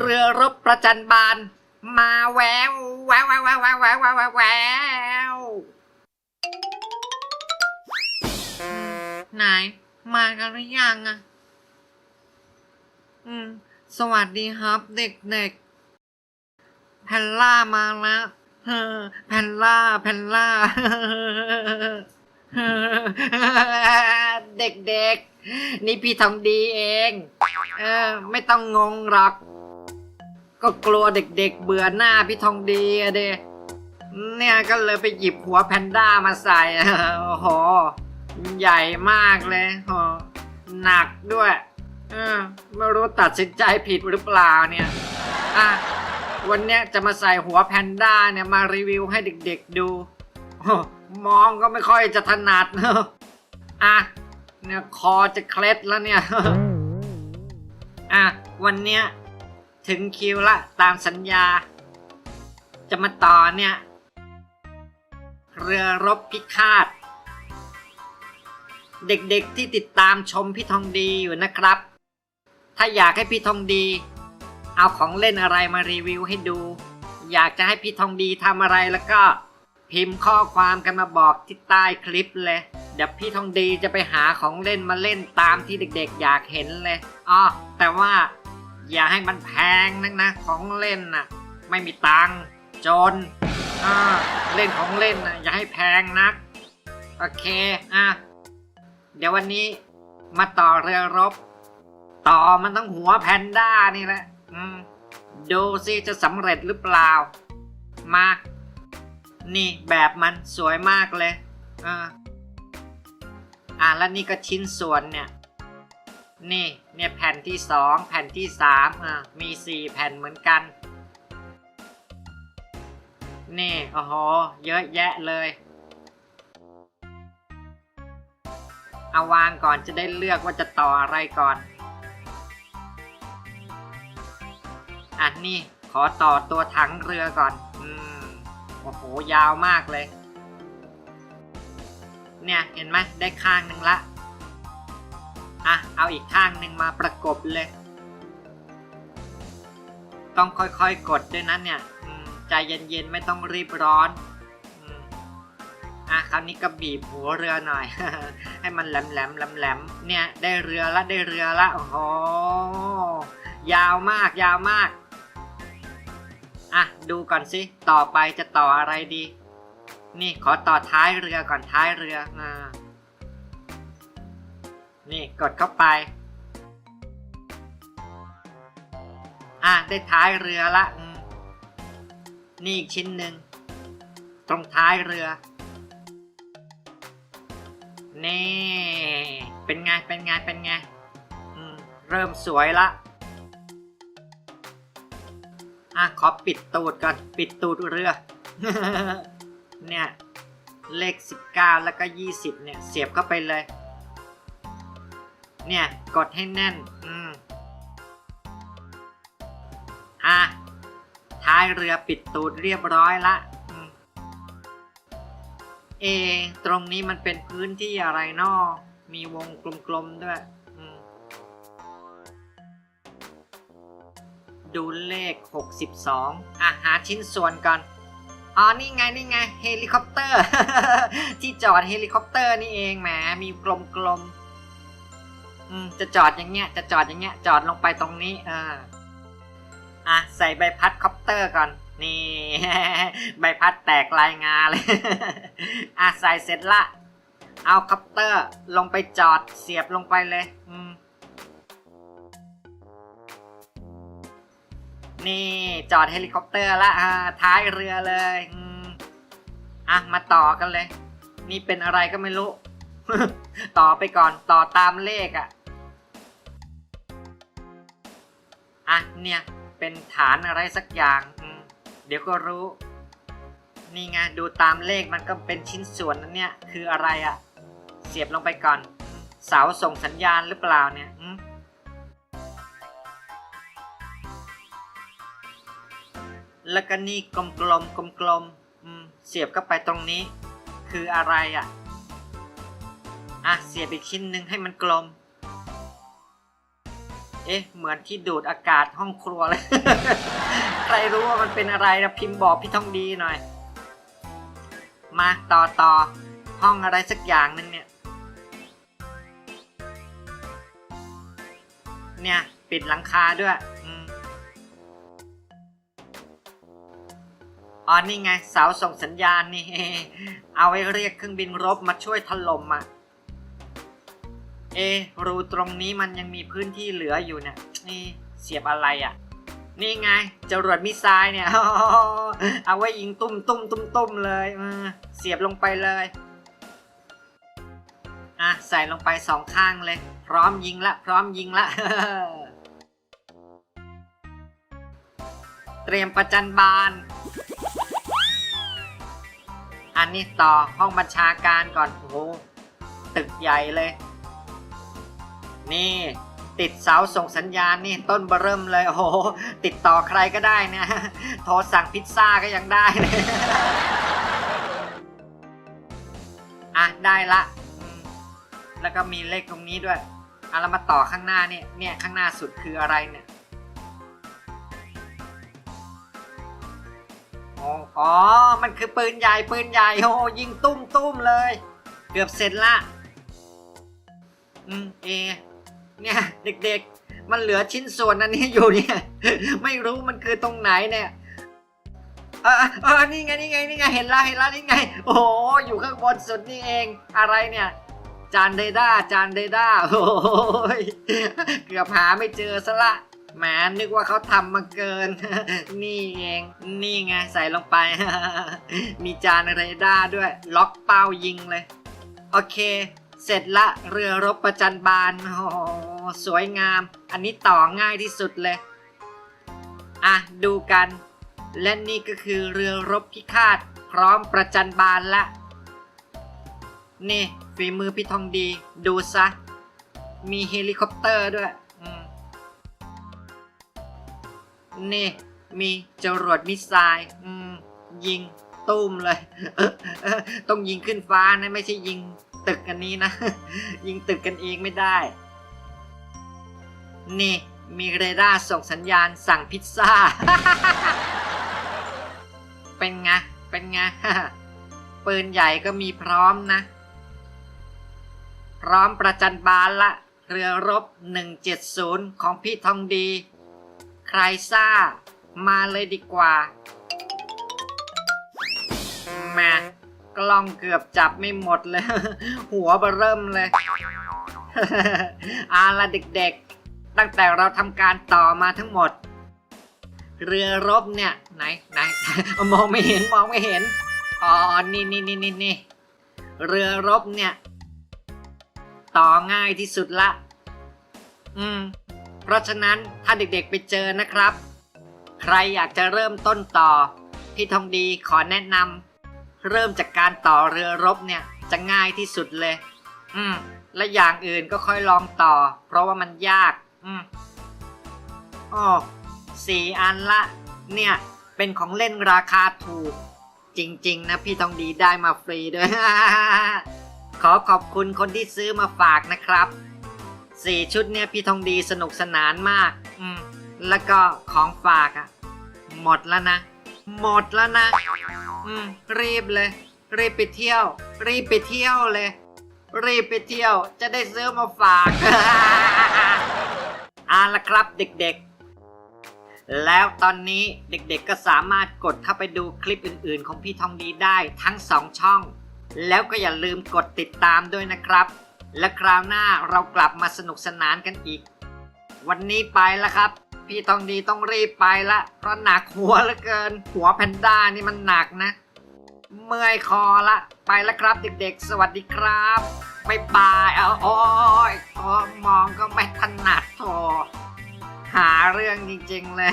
เรือรบประจันบาน มาแววแววแววแววแววแววแววแววไหนมากันหรือยังอะอืม สวัสดีครับเด็กๆ แพนล่ามาแล้วเฮ้แพนล่าแพนล่า เด็กๆ นี่พี่ทองดีเอง เออ ไม่ต้องงงหรอก ก็กลัวเด็กๆเบื่อหน้าพี่ทองดีอะเดเนี่ยก็เลยไปหยิบหัวแพนด้ามาใส่โอ้โหใหญ่มากเลยโอ้หนักด้วยเออไม่รู้ตัดสินใจผิดหรือเปล่าเนี่ยอะวันเนี้ยจะมาใส่หัวแพนด้าเนี่ยมารีวิวให้เด็กๆดู มองก็ไม่ค่อยจะถนัดอะเนี่ยคอจะเคล็ดแล้วเนี่ยอะวันเนี้ย ถึงคิวละตามสัญญา จะมาต่อเนี่ย เรือรบพิฆาต เด็กๆที่ติดตามชมพี่ทองดีอยู่นะครับ ถ้าอยากให้พี่ทองดี เอาของเล่นอะไรมารีวิวให้ดู อยากจะให้พี่ทองดีทำอะไรแล้วก็พิมพ์ข้อความกันมาบอกที่ใต้คลิปเลย เดี๋ยวพี่ทองดีจะไปหาของเล่นมาเล่นตามที่เด็กๆ อยากเห็นเลยอ๋อแต่ว่า อย่าให้มันแพงนักนะ ของเล่นน่ะไม่มีตังค์จนอ่าเล่นของเล่นน่ะอย่าให้แพงนัก โอเคอะเดี๋ยววันนี้มาต่อเรือรบ ต่อมันต้องหัวแพนด้านี่แหละอืมดูสิจะสำเร็จหรือเปล่า มา นี่แบบมันสวยมากเลยอ่าอ่าแล้วนี่ก็ชิ้นส่วนเนี่ย นี่เนี่ยแผ่นที่สองแผ่นที่สามอ่ามีสี่แผ่นเหมือนกัน นี่โอ้โหเยอะแยะเลย เอาวางก่อนจะได้เลือกว่าจะต่ออะไรก่อนอะนี่ขอต่อตัวถังเรือก่อน อืม โอ้โห ยาวมากเลย เนี่ย เห็นไหมได้ข้างหนึ่งละ อะ เอาอีกข้างหนึ่งมาประกบเลย ต้องค่อยๆกดด้วยนะเนี่ยใจเย็นๆ ไม่ต้องรีบร้อนอะคราวนี้ก็บีบหัวเรือหน่อย ให้มันแหลมๆแหลมๆเนี่ยได้เรือละได้เรือละ โอ้โห ยาวมากยาวมาก อะ ดูก่อนสิ ต่อไปจะต่ออะไรดี นี่ขอต่อท้ายเรือก่อนท้ายเรืออ่า นี่กดเข้าไป อะได้ท้ายเรือละ นี่อีกชิ้นหนึ่ง ตรงท้ายเรือ นี่ เป็นไง เป็นไง เป็นไง เริ่มสวยละ อะ ขอปิดตูดก่อน ปิดตูดเรือ เนี่ย เลข 19 แล้วก็ 20 เนี่ย เสียบเข้าไปเลย เนี่ย กดให้แน่น อืม อะ ท้ายเรือปิดตูดเรียบร้อยละเอ ตรงนี้มันเป็นพื้นที่อะไรนอมีวงกลมๆด้วย ดูเลข 62 อะ หาชิ้นส่วนก่อน อ๋อ นี่ไง นี่ไง เฮลิคอปเตอร์ ที่จอดเฮลิคอปเตอร์นี่เองแหม มีกลมๆ จะจอดอย่างเงี้ย จะจอดอย่างเงี้ย จอดลงไปตรงนี้ เอ่าอะ ใส่ใบพัดคอปเตอร์ก่อน นี่ ใบพัดแตกลายงาเลย อะ ใส่เสร็จละ เอาคอปเตอร์ลงไปจอดเสียบลงไปเลย อืม นี่จอดเฮลิคอปเตอร์ละท้ายเรือเลยอืมอะ มาต่อกันเลย นี่เป็นอะไรก็ไม่รู้ ต่อไปก่อนต่อตามเลขอะ่ะ อะเนี่ยเป็นฐานอะไรสักอย่าง เดี๋ยวก็รู้ นี่ไงดูตามเลขมันก็เป็นชิ้นส่วนนั้นเนี่ย คืออะไรอะ่ะเสียบลงไปก่อน เสาส่งสัญญาณหรือเปล่าเนี่ยแล้วก็นี่กลมกลมกลมกลมๆเสียบเข้าไปตรงนี้ คืออะไรอะ อะ เสียบอีกชิ้นหนึ่งให้มันกลม เอ๊ะ เหมือนที่ดูดอากาศห้องครัวเลย ใครรู้ว่ามันเป็นอะไรนะพิมพ์บอกพี่ทองดีหน่อย มาต่อต่อห้องอะไรสักอย่างหนึงเนี่ย เนี่ย ปิดหลังคาด้วยอ๋อนี่ไงเสาส่งสัญญาณนี่ เอาไว้เรียกเครื่องบินรบมาช่วยถล่มอะ เอรูตรงนี้มันยังมีพื้นที่เหลืออยู่เนี่ยนี่เสียบอะไรอะ นี่ไงจรวดมิไซล์เนี่ย เอาไว้ยิงตุ้มตุ้มตุ้มตุ้มเลยเออเสียบลงไปเลยอะใส่ลงไปสองข้างเลย พร้อมยิงละ พร้อมยิงละ เตรียมประจันบาน อันนี้ต่อห้องบัญชาการก่อนโอ้โหตึกใหญ่เลย นี่ติดเสาส่งสัญญาณนี่ต้นเบร์เริ่มเลยโอ้โหติดต่อใครก็ได้นี่ยโทรสั่งพิซซ่าก็ยังได้เลยอะได้ละ แล้วก็มีเลขตรงนี้ด้วยอะเรามาต่อข้างหน้าเนี่ยเนี่ยข้างหน้าสุดคืออะไรเนี่ยอ๋ออ๋อมันคือปืนใหญ่ปืนใหญ่โอ้ยิงตุ้มตุ้มเลย เกือบเสร็จละ อืมเอ เนี่ยเด็กๆ มันเหลือชิ้นส่วนอันนี้อยู่เนี่ย ไม่รู้มันคือตรงไหนเนี่ยเออเออเอนี่ไงนี่ไงนี่ไงเห็นละเห็นละนี่ไง โอ้โหอยู่ข้างบนสุดนี่เองอะไรเนี่ยจานเดด้าจานเดด้าโอ้ยเกือบหาไม่เจอซะละแหมนึกว่าเขาทำมาเกิน นี่เอง นี่ไงใส่ลงไป มีจานเรดาด้วย ล็อกเป้ายิงเลย โอเค เสร็จละเรือรบประจันบานโอ้โหสวยงาม อันนี้ต่อง่ายที่สุดเลย อะ ดูกัน และนี่ก็คือเรือรบพิฆาต พร้อมประจันบานละ นี่ ฝีมือพี่ทองดี ดูซะ มีเฮลิคอปเตอร์ด้วยนี่ มีจรวดมิสไซล์ยิงตุ้มเลย ต้องยิงขึ้นฟ้านะ ไม่ใช่ยิง ตึกกันนี้นะ ยิงตึกกันเองไม่ได้ นี่มีเรดาร์ส่งสัญญาณสั่งพิซซ่า เป็นไง เป็นไง ปืนใหญ่ก็มีพร้อมนะ พร้อมประจันบานละ เรือรบ 170 ของพี่ทองดี ใครซ่า มาเลยดีกว่าแหม กล้องเกือบจับไม่หมดเลย หัวเบเริ่มเลยอาละเด็กๆ ตั้งแต่เราทำการต่อมาทั้งหมด เรือรบเนี่ย ไหนไหนมองไม่เห็นมองไม่เห็นอ๋อนี่นี่นี่นี่นี่เรือรบเนี่ย ต่อง่ายที่สุดละ อืม เพราะฉะนั้นถ้าเด็กๆไปเจอนะครับ ใครอยากจะเริ่มต้นต่อ พี่ทองดีขอแนะนำ เริ่มจากการต่อเรือรบเนี่ยจะง่ายที่สุดเลย อืม และอย่างอื่นก็ค่อยลองต่อ เพราะว่ามันยาก อืมอ๋อสี่อันละ เนี่ย เป็นของเล่นราคาถูก จริง ๆ นะ พี่ทองดีได้มาฟรีด้วย ขอขอบคุณคนที่ซื้อมาฝากนะครับสี่ชุดเนี่ยพี่ทองดีสนุกสนานมาก อืม แล้วก็ของฝากอะ่ะหมดแล้วนะ หมดแล้วนะ อืมรีบเลย รีบไปเที่ยว รีบไปเที่ยวเลย รีบไปเที่ยว จะได้ซื้อมาฝาก เอาละครับเด็กๆ แล้วตอนนี้เด็กๆก็สามารถกดเข้าไปดูคลิปอื่นๆ ของพี่ทองดีได้ทั้งสองช่อง แล้วก็อย่าลืมกดติดตามด้วยนะครับ และคราวหน้าเรากลับมาสนุกสนานกันอีก วันนี้ไปแล้วครับ พี่ต้องดีต้องรีบไปละเพราะหนักหัวเหลือเกิน หัวแพนด้านี่มันหนักนะ เมื่อยคอละ ไปแล้วครับเด็กๆ สวัสดีครับบ๊ายบายเอาโอ้ยมองก็ไม่ถนัดโถหาเรื่องจริงๆเลย